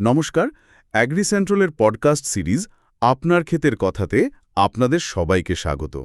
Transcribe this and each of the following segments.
নমস্কার agree সেন্ট্রালের podcast series আপনার ক্ষেতের কথাতে আপনাদের সবাইকে স্বাগত।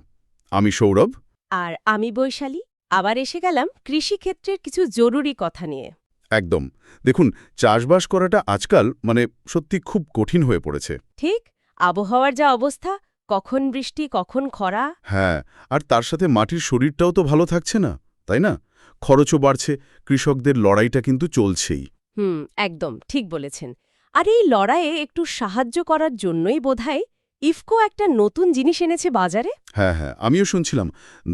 আমি সৌরভ। আর আমি বৈশালী। আবার এসে গেলাম কৃষিক্ষেত্রের কিছু জরুরি কথা নিয়ে। একদম। দেখুন চাষবাস করাটা আজকাল মানে সত্যি খুব কঠিন হয়ে পড়েছে। ঠিক? আবহাওয়ার যা অবস্থা কখন বৃষ্টি কখন খরা। হ্যাঁ আর তার সাথে মাটির শরীরটাও তো ভালো থাকছে না তাই না? খরচও বাড়ছে কৃষকদের লড়াইটা কিন্তু চলছেই। হুম একদম ঠিক বলেছেন। আর এই লড়াইয়ে একটু সাহায্য করার জন্যই বোধহয় ইফকো একটা নতুন জিনিস এনেছে বাজারে? হ্যাঁ হ্যাঁ আমিও শুনছিলাম।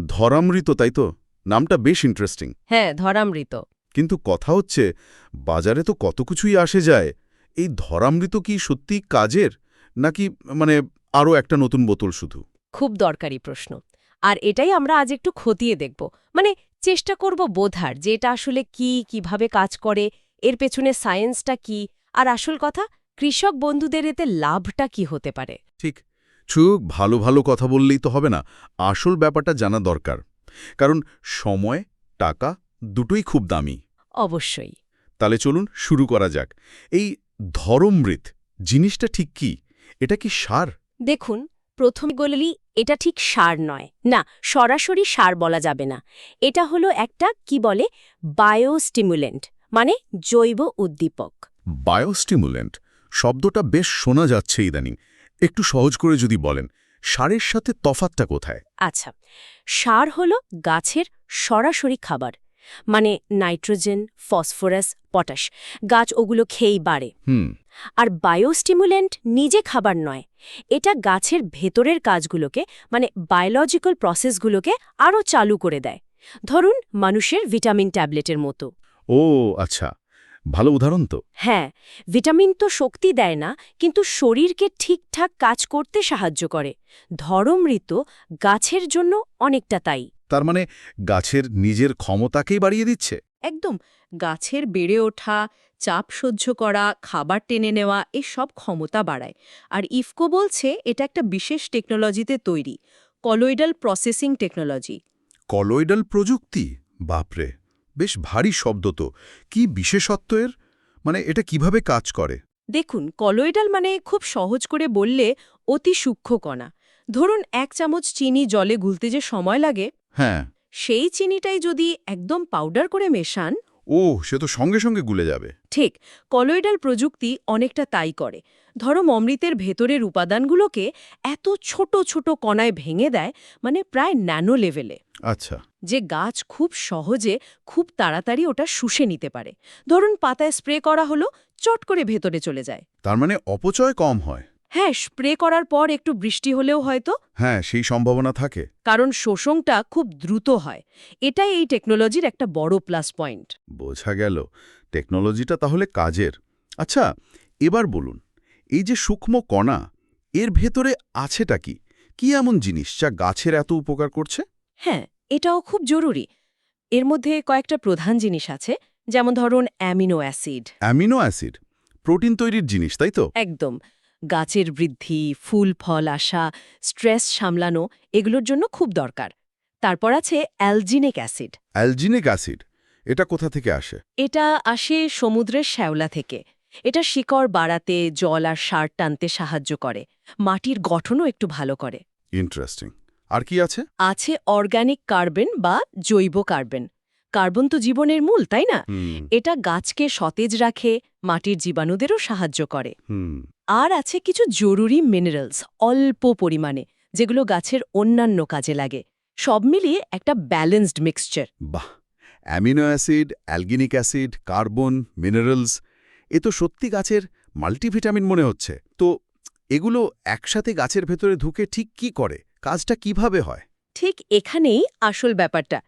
ধরামৃত তাই তো? নামটা বেশ ইন্টারেস্টিং হ্যাঁ ধরামৃত। কিন্তু কথা হচ্ছে বাজারে তো কত কিছুই আসে যায়। এই ধরামৃত কি সত্যি কাজের? নাকি মানে আরও একটা নতুন বোতল শুধু? খুব দরকারি প্রশ্ন। আর এটাই আমরা আজ একটু খতিয়ে দেখব। মানে চেষ্টা করব বোধার যে এটা আসলে কি কীভাবে কাজ করে এর পেছনে সায়েন্সটা কি আর আসল কথা কৃষক বন্ধুদের এতে লাভটা কি হতে পারে? ঠিক। ছু ভালো ভালো কথা বললেই তো হবে না। আসল ব্যাপারটা জানা দরকার। কারণ সময় টাকা দুটোই খুব দামি। অবশ্যই। তাহলে চলুন শুরু করা যাক। এই ধরমৃত জিনিসটা ঠিক কি? এটা কি সার? দেখুন প্রথমে বললি এটা ঠিক সার নয়। না সরাসরি সার বলা যাবে না। এটা হলো একটা কি বলে বায়োস্টিমুলেন্ট মানে জৈব উদ্দীপক। বায়োস্টিমুলেন্ট শব্দটা বেশ শোনা যাচ্ছে ইদানিং। একটু সহজ করে যদি বলেন সারের সাথে তফাতটা কোথায়? আচ্ছা সার হলো গাছের সরাসরি খাবার মানে নাইট্রোজেন ফসফরাস পটাশ গাছ ওগুলো খেয়েই বাড়ে। হুম। আর বায়োস্টিমুলেন্ট নিজে খাবার নয় এটা গাছের ভেতরের কাজগুলোকে মানে বায়োলজিক্যাল প্রসেসগুলোকে আরও চালু করে দেয়। ধরুন মানুষের ভিটামিন ট্যাবলেটের মতো। ও আচ্ছা। ভালো উদাহরণ তো। হ্যাঁ ভিটামিন তো শক্তি দেয় না কিন্তু শরীরকে ঠিকঠাক কাজ করতে সাহায্য করে। ধরমৃত গাছের জন্য অনেকটা তাই। তার মানে গাছের নিজের ক্ষমতাকেই বাড়িয়ে দিচ্ছে? একদম গাছের বেড়ে ওঠা চাপ সহ্য করা খাবার টেনে নেওয়া এই সব ক্ষমতা বাড়ায়। আর ইফকো বলছে এটা একটা বিশেষ টেকনোলজিতে তৈরি কলোইডাল প্রসেসিং টেকনোলজি। কলয়েডাল প্রযুক্তি? বাপরে! বেশ ভারী শব্দ তো। কি বিশেষত্ব এর? মানে এটা কীভাবে কাজ করে? দেখুন কলোইডাল মানে খুব সহজ করে বললে অতি সূক্ষ্ম কণা। ধরুন এক চামচ চিনি জলে গুলতে যে সময় লাগে হ্যাঁ। সেই চিনিটাই যদি একদম পাউডার করে মেশান ও সে তো সঙ্গে সঙ্গে গুলে যাবে। ঠিক কলোইডাল প্রযুক্তি অনেকটা তাই করে। ধরো অমৃতের ভেতরের উপাদানগুলোকে এত ছোট ছোট কণায় ভেঙে দেয় মানে প্রায় ন্যানো লেভেলে। আচ্ছা। যে গাছ খুব সহজে খুব তাড়াতাড়ি ওটা শুষে নিতে পারে। ধরুন পাতায় স্প্রে করা হলো চট করে ভেতরে চলে যায়। তার মানে অপচয় কম হয়? হ্যাঁ স্প্রে করার পর একটু বৃষ্টি হলেও হয়তো। হ্যাঁ সেই সম্ভাবনা থাকে। কারণ শোষণটা খুব দ্রুত হয়। এটাই এই টেকনোলজির একটা বড় প্লাস পয়েন্ট। বোঝা গেল। টেকনোলজিটা তাহলে কাজের। আচ্ছা এবার বলুন এই যে সূক্ষ্ম কণা এর ভেতরে আছেটা কি? কি এমন জিনিস যা গাছের এত উপকার করছে? হ্যাঁ এটাও খুব জরুরি। এর মধ্যে কয়েকটা প্রধান জিনিস আছে যেমন ধরুন amino acid. Amino acid protein তৈরির জিনিস তাই তো? একদম। গাছের বৃদ্ধি ফুল ফল আসা স্ট্রেস সামলানো এগুলোর জন্য খুব দরকার। তারপর আছে অ্যালজিনিক অ্যাসিড। অ্যালজিনিক অ্যাসিড এটা কোথা থেকে আসে? এটা আসে সমুদ্রের শ্যাওলা থেকে। এটা শিকড় বাড়াতে জল আর সার টানতে সাহায্য করে। মাটির গঠনও একটু ভালো করে। ইন্টারেস্টিং আর কি আছে? আছে অর্গানিক কার্বন বা জৈব কার্বন কার্বন তো জীবনের মূল তাই না? এটা গাছকে সতেজ রাখে মাটির জীবাণুদেরও সাহায্য করে। হুম। আর আছে কিছু জরুরি মিনারেলস অল্প পরিমাণে যেগুলো গাছের অন্যান্য কাজে লাগে। সব মিলিয়ে একটা ব্যালেন্সড মিক্সচার বাহ! Amino acid alginic acid carbon minerals এ তো সত্যি গাছের মাল্টিভিটামিন মনে হচ্ছে। তো এগুলো একসাথে গাছের ভেতরে ঢুকে ঠিক কি করে? কাজটা কীভাবে হয়? ঠিক এখানেই আসল ব্যাপারটা।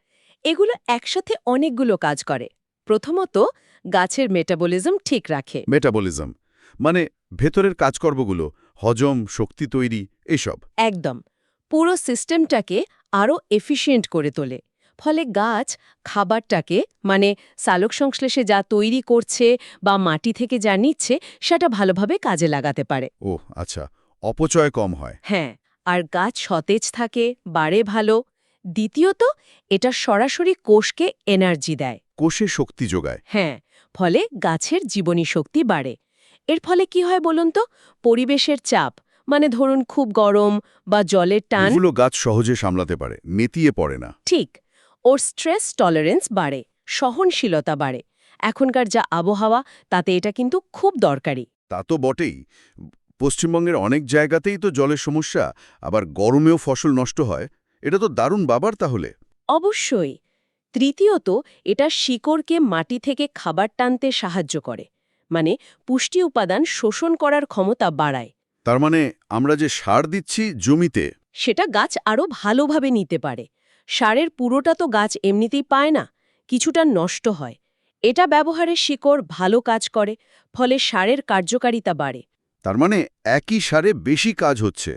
এগুলো একসাথে অনেকগুলো কাজ করে। প্রথমত গাছের মেটাবলিজম ঠিক রাখে। মেটাবলিজম। মানে ভেতরের কাজকর্মগুলো হজম শক্তি তৈরি এসব। একদম। পুরো সিস্টেমটাকে আরও এফিশিয়েন্ট করে তোলে। ফলে গাছ খাবারটাকে মানে সালোক সংশ্লেষে যা তৈরি করছে বা মাটি থেকে যা নিচ্ছে সেটা ভালোভাবে কাজে লাগাতে পারে। ও আচ্ছা। অপচয় কম হয়। হ্যাঁ আর গাছ সতেজ থাকে বাড়ে ভালো। দ্বিতীয়ত এটা সরাসরি কোষকে এনার্জি দেয়। কোষে শক্তি যোগায়। হ্যাঁ ফলে গাছের জীবনী শক্তি বাড়ে। এর ফলে কি হয় বলুন তো? পরিবেশের চাপ মানে ধরুন খুব গরম বা জলের টান গাছ সহজে সামলাতে পারে মেতিয়ে পড়ে না। ঠিক ওর স্ট্রেস টলারেন্স বাড়ে সহনশীলতা বাড়ে। এখনকার যা আবহাওয়া তাতে এটা কিন্তু খুব দরকারি। তা তো বটেই। পশ্চিমবঙ্গের অনেক জায়গাতেই তো জলের সমস্যা আবার গরমেও ফসল নষ্ট হয়। এটা তো দারুণ বাবার তাহলে। অবশ্যই। তৃতীয়ত এটা শিকড়কে মাটি থেকে খাবার টানতে সাহায্য করে। মানে পুষ্টি উপাদান শোষণ করার ক্ষমতা বাড়ায়। তার মানে আমরা যে সার দিচ্ছি জমিতে সেটা গাছ আরও ভালোভাবে নিতে পারে। সারের পুরোটা তো গাছ এমনিতেই পায় না কিছুটা নষ্ট হয়। এটা ব্যবহারে শিকড় ভালো কাজ করে ফলে সারের কার্যকারিতা বাড়ে। তার মানে একই সারে বেশি কাজ হচ্ছে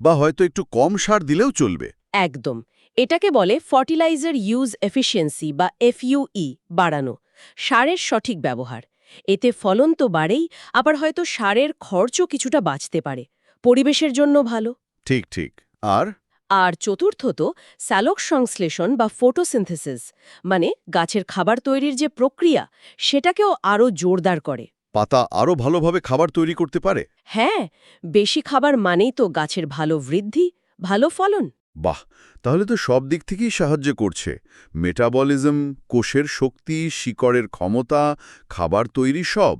বা হয়তো একটু কম সার দিলেও চলবে। একদম। এটাকে বলে ফার্টিলাইজার ইউজ এফিসিয়েন্সি বা এফইউই বাড়ানো সারের সঠিক ব্যবহার। এতে ফলন তো বাড়েই আবার হয়তো সারের খরচও কিছুটা বাঁচতে পারে। পরিবেশের জন্য ভালো। ঠিক ঠিক। আর? আর চতুর্থত স্যালক সংশ্লেষণ বা ফটোসিনথেসিস মানে গাছের খাবার তৈরির যে প্রক্রিয়া সেটাকেও আরও জোরদার করে। পাতা আরও ভালোভাবে খাবার তৈরি করতে পারে? হ্যাঁ বেশি খাবার মানেই তো গাছের ভালো বৃদ্ধি ভালো ফলন। বাহ তাহলে তো সব দিক থেকেই সাহায্য করছে। মেটাবলিজম কোষের শক্তি শিকড়ের ক্ষমতা খাবার তৈরি সব।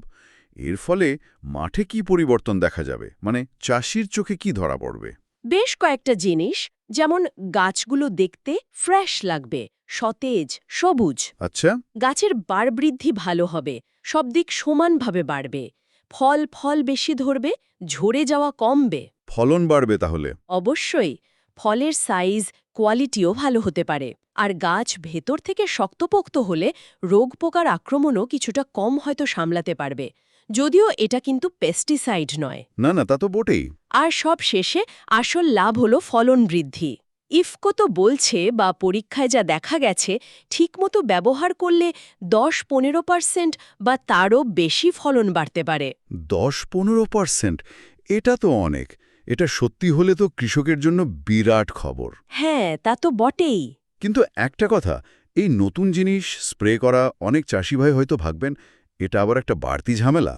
এর ফলে মাঠে কি পরিবর্তন দেখা যাবে? মানে চাষির চোখে কি ধরা পড়বে? বেশ কয়েকটা জিনিস যেমন গাছগুলো দেখতে ফ্রেশ লাগবে সতেজ সবুজ। আচ্ছা। গাছের বাড় বৃদ্ধি ভালো হবে সব দিক সমানভাবে বাড়বে। ফল ফল বেশি ধরবে ঝরে যাওয়া কমবে। ফলন বাড়বে তাহলে? অবশ্যই ফলের সাইজ কোয়ালিটিও ভালো হতে পারে। আর গাছ ভেতর থেকে শক্তপোক্ত হলে রোগ পোকার আক্রমণও কিছুটা কম হয়তো সামলাতে পারবে। যদিও এটা কিন্তু পেস্টিসাইড নয়। না না তা তো বটেই। আর সব শেষে আসল লাভ হলো ফলন বৃদ্ধি। ইফকো তো বলছে বা পরীক্ষায় যা দেখা গেছে ঠিকমতো ব্যবহার করলে দশ পনেরো পার্সেন্ট বা তারও বেশি ফলন বাড়তে পারে। দশ পনেরো পার্সেন্ট? এটা তো অনেক। এটা সত্যি হলে তো কৃষকের জন্য বিরাট খবর। হ্যাঁ তা তো বটেই। কিন্তু একটা কথা এই নতুন জিনিস স্প্রে করা অনেক চাষিভাই হয়তো ভাববেন এটা আবার একটা বাড়তি ঝামেলা।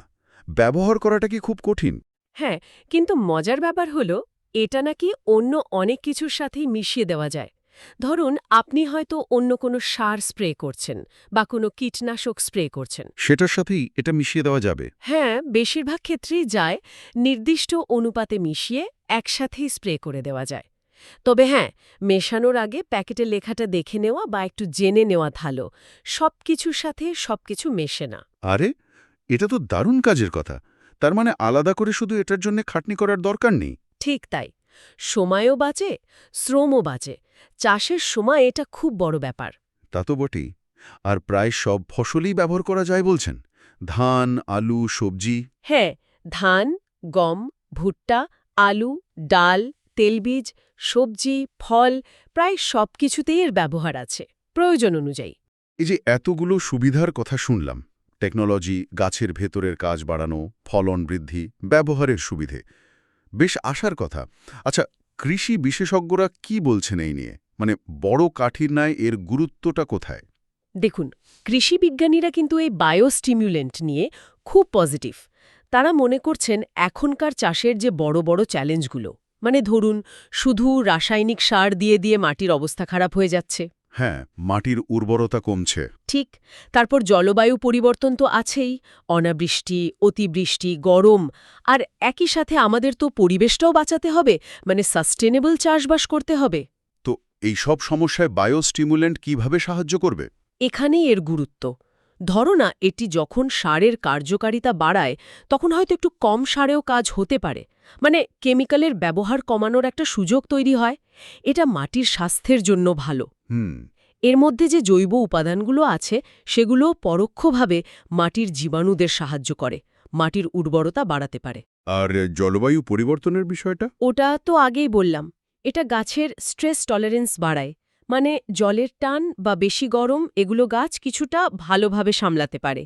ব্যবহার করাটা কি খুব কঠিন? হ্যাঁ কিন্তু মজার ব্যাপার হলো এটা নাকি অন্য অনেক কিছুর সাথেই মিশিয়ে দেওয়া যায়। ধরুন আপনি হয়তো অন্য কোনো সার স্প্রে করছেন বা কোনো কীটনাশক স্প্রে করছেন। সেটার সাথেই এটা মিশিয়ে দেওয়া যাবে। হ্যাঁ বেশিরভাগ ক্ষেত্রেই যায় নির্দিষ্ট অনুপাতে মিশিয়ে একসাথেই স্প্রে করে দেওয়া যায়। তবে হ্যাঁ মেশানোর আগে প্যাকেটে লেখাটা দেখে নেওয়া বা একটু জেনে নেওয়া ভালো। সব কিছুর সাথে সবকিছু মেশে না। আরে এটা তো দারুণ কাজের কথা। তার মানে আলাদা করে শুধু এটার জন্য খাটনি করার দরকার নেই? ঠিক তাই। সময়ও বাঁচে শ্রমও বাঁচে। চাষের সময় এটা খুব বড় ব্যাপার। তা তো বটেই। আর প্রায় সব ফসলই ব্যবহার করা যায় বলছেন। ধান আলু সবজি। হ্যাঁ ধান গম ভুট্টা আলু ডাল তেলবীজ সবজি ফল প্রায় সব কিছুতেই এর ব্যবহার আছে প্রয়োজন অনুযায়ী। এই যে এতগুলো সুবিধার কথা শুনলাম টেকনোলজি, গাছের ভেতরের কাজ বাড়ানো, ফলন বৃদ্ধি, ব্যবহারের সুবিধে। বেশ আশার কথা। আচ্ছা কৃষি বিশেষজ্ঞরা কি বলছেন এই নিয়ে? মানে বড় কাঠির ন্যায় এর গুরুত্বটা কোথায়? দেখুন, কৃষি বিজ্ঞানীরা কিন্তু এই বায়োস্টিমুলেন্ট নিয়ে খুব পজিটিভ। তারা মনে করছেন এখনকার চাষের যে বড় বড় চ্যালেঞ্জগুলো মানে ধরুন, শুধু রাসায়নিক সার দিয়ে দিয়ে মাটির অবস্থা খারাপ হয়ে যাচ্ছে। হ্যাঁ মাটির উর্বরতা কমছে। ঠিক তারপর জলবায়ু পরিবর্তন তো আছেই অনাবৃষ্টি অতিবৃষ্টি গরম আর একই সাথে আমাদের তো পরিবেশটাও বাঁচাতে হবে মানে সাস্টেনেবল চাষবাস করতে হবে। তো এই সব সমস্যায় বায়োস্টিমুলেন্ট কীভাবে সাহায্য করবে? এখানেই এর গুরুত্ব। ধরো না এটি যখন সারের কার্যকারিতা বাড়ায় তখন হয়তো একটু কম সারেও কাজ হতে পারে। মানে কেমিক্যালের ব্যবহার কমানোর একটা সুযোগ তৈরি হয়। এটা মাটির স্বাস্থ্যের জন্য ভালো। হুম। এর মধ্যে যে জৈব উপাদানগুলো আছে সেগুলো পরোক্ষভাবে মাটির জীবাণুদের সাহায্য করে মাটির উর্বরতা বাড়াতে পারে। আর জলবায়ু পরিবর্তনের বিষয়টা? ওটা তো আগেই বললাম এটা গাছের স্ট্রেস টলারেন্স বাড়ায়। মানে জলের টান বা বেশি গরম এগুলো গাছ কিছুটা ভালোভাবে সামলাতে পারে।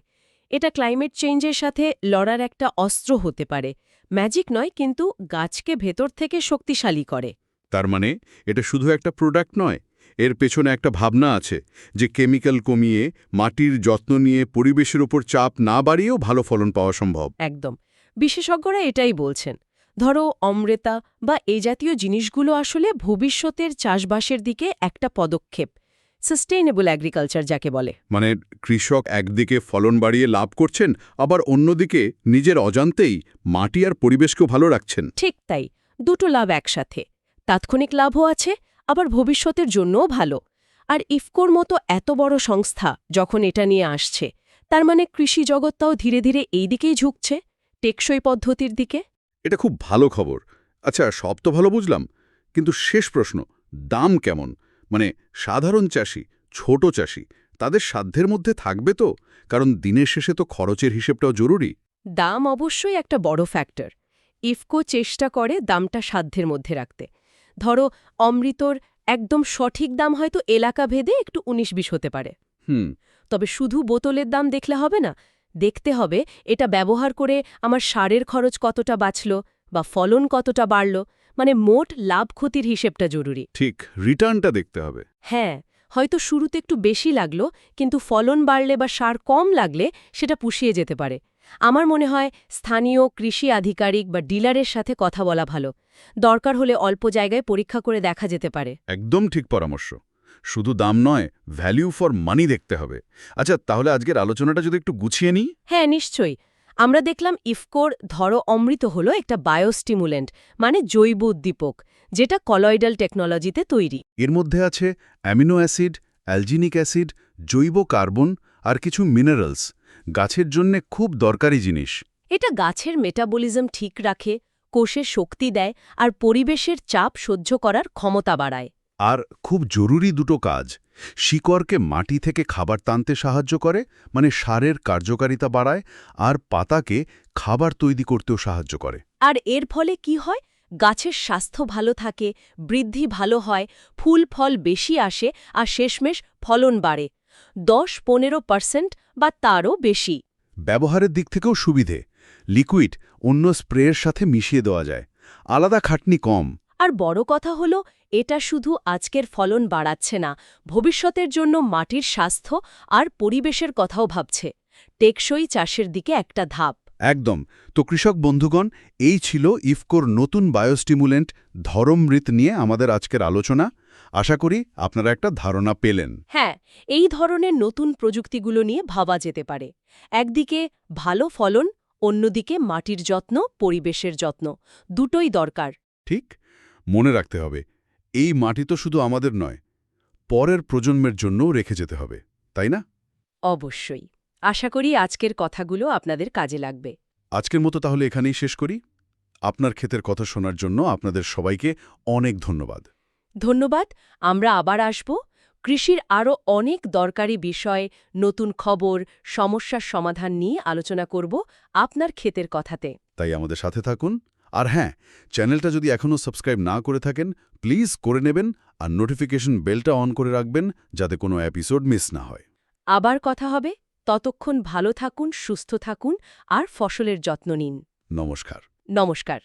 এটা ক্লাইমেট চেঞ্জের সাথে লড়ার একটা অস্ত্র হতে পারে। ম্যাজিক নয় কিন্তু গাছকে ভেতর থেকে শক্তিশালী করে। তার মানে এটা শুধু একটা প্রোডাক্ট নয় এর পেছনে একটা ভাবনা আছে যে কেমিক্যাল কমিয়ে মাটির যত্ন নিয়ে পরিবেশের ওপর চাপ না বাড়িয়েও ভালো ফলন পাওয়া সম্ভব। একদম। বিশেষজ্ঞরা এটাই বলছেন। ধরো অমৃতা বা এ জাতীয় জিনিসগুলো আসলে ভবিষ্যতের চাষবাসের দিকে একটা পদক্ষেপ সাস্টেইনেবল অ্যাগ্রিকালচার যাকে বলে। মানে কৃষক একদিকে ফলন বাড়িয়ে লাভ করছেন আবার অন্যদিকে নিজের অজান্তেই মাটি আর পরিবেশকেও ভালো রাখছেন। ঠিক তাই দুটো লাভ একসাথে তাৎক্ষণিক লাভও আছে আবার ভবিষ্যতের জন্যও ভালো। আর ইফকোর মতো এত বড় সংস্থা যখন এটা নিয়ে আসছে তার মানে কৃষি জগৎটাও ধীরে ধীরে এই দিকেই ঝুঁকছে টেকসই পদ্ধতির দিকে। এটা খুব ভালো খবর। আচ্ছা সব তো ভালো বুঝলাম কিন্তু শেষ প্রশ্ন দাম কেমন? মানে সাধারণ চাষি ছোট চাষি তাদের সাধ্যের মধ্যে থাকবে তো? কারণ দিনের শেষে তো খরচের হিসেবটাও জরুরি। দাম অবশ্যই একটা বড় ফ্যাক্টর। ইফকো চেষ্টা করে দামটা সাধ্যের মধ্যে রাখতে। ধরো অমৃতর একদম সঠিক দাম হয়তো এলাকা ভেদে একটু উনিশ বিশ হতে পারে। হুম। তবে শুধু বোতলের দাম দেখলে হবে না দেখতে হবে এটা ব্যবহার করে আমার সারের খরচ কতটা বাঁচল বা ফলন কতটা বাড়ল। মানে মোট লাভ ক্ষতির হিসেবটা জরুরি। ঠিক রিটার্নটা দেখতে হবে। হ্যাঁ হয়তো শুরুতে একটু বেশি লাগল কিন্তু ফলন বাড়লে বা সার কম লাগলে সেটা পুষিয়ে যেতে পারে। আমার মনে হয় স্থানীয় কৃষি আধিকারিক বা ডিলারের সাথে কথা বলা ভালো। দরকার হলে অল্প জায়গায় পরীক্ষা করে দেখা যেতে পারে। একদম ঠিক পরামর্শ। শুধু দাম নয় ভ্যালিউ ফর মানি দেখতে হবে। আচ্ছা তাহলে আজকের আলোচনাটা যদি একটু গুছিয়ে নিই? হ্যাঁ নিশ্চয়ই। আমরা দেখলাম ইফকোর ধরো অমৃত হলো একটা বায়োস্টিমুলেন্ট মানে জৈব উদ্দীপক যেটা কলয়েডাল টেকনোলজিতে তৈরি। এর মধ্যে আছে অ্যামিনো অ্যাসিড অ্যালজিনিক অ্যাসিড জৈব কার্বন আর কিছু মিনারেলস গাছের জন্যে খুব দরকারি জিনিস। এটা গাছের মেটাবলিজম ঠিক রাখে কোষে শক্তি দেয় আর পরিবেশের চাপ সহ্য করার ক্ষমতা বাড়ায়। আর খুব জরুরি দুটো কাজ। শিকড়কে মাটি থেকে খাবার টানতে সাহায্য করে মানে সারের কার্যকারিতা বাড়ায় আর পাতাকে খাবার তৈরি করতেও সাহায্য করে। আর এর ফলে কি হয়? গাছের স্বাস্থ্য ভালো থাকে বৃদ্ধি ভালো হয় ফুল ফল বেশি আসে আর শেষমেশ ফলন বাড়ে। দশ পনেরো পার্সেন্ট বা তারও বেশি। ব্যবহারের দিক থেকেও সুবিধে। লিকুইড অন্য স্প্রের সাথে মিশিয়ে দেওয়া যায়। আলাদা খাটনি কম আর বড় কথা হল এটা শুধু আজকের ফলন বাড়াচ্ছে না ভবিষ্যতের জন্য মাটির স্বাস্থ্য আর পরিবেশের কথাও ভাবছে। টেকসই চাষের দিকে একটা ধাপ। একদম। তো কৃষক বন্ধুগণ এই ছিল ইফকোর নতুন বায়োস্টিমুলেন্ট ধরমমৃত নিয়ে আমাদের আজকের আলোচনা। আশা করি আপনারা একটা ধারণা পেলেন। হ্যাঁ এই ধরনের নতুন প্রযুক্তিগুলো নিয়ে ভাবা যেতে পারে। একদিকে ভালো ফলন অন্যদিকে মাটির যত্ন পরিবেশের যত্ন দুটোই দরকার। ঠিক। মনে রাখতে হবে এই মাটি তো শুধু আমাদের নয় পরের প্রজন্মের জন্যও রেখে যেতে হবে তাই না? অবশ্যই। আশা করি আজকের কথাগুলো আপনাদের কাজে লাগবে। আজকের মতো তাহলে এখানেই শেষ করি। আপনার ক্ষেতের কথা শোনার জন্য আপনাদের সবাইকে অনেক ধন্যবাদ। ধন্যবাদ। আমরা আবার আসব। কৃষির আরও অনেক দরকারি বিষয় নতুন খবর সমস্যার সমাধান নিয়ে আলোচনা করব আপনার ক্ষেতের কথাতে। তাই আমাদের সাথে থাকুন। আর হ্যাঁ চ্যানেলটা যদি এখনও সাবস্ক্রাইব না করে থাকেন প্লিজ করে নেবেন আর নোটিফিকেশন বেলটা অন করে রাখবেন যাতে কোনো এপিসোড মিস না হয়। আবার কথা হবে ততক্ষণ ভালো থাকুন সুস্থ থাকুন আর ফসলের যত্ন নিন। নমস্কার। নমস্কার।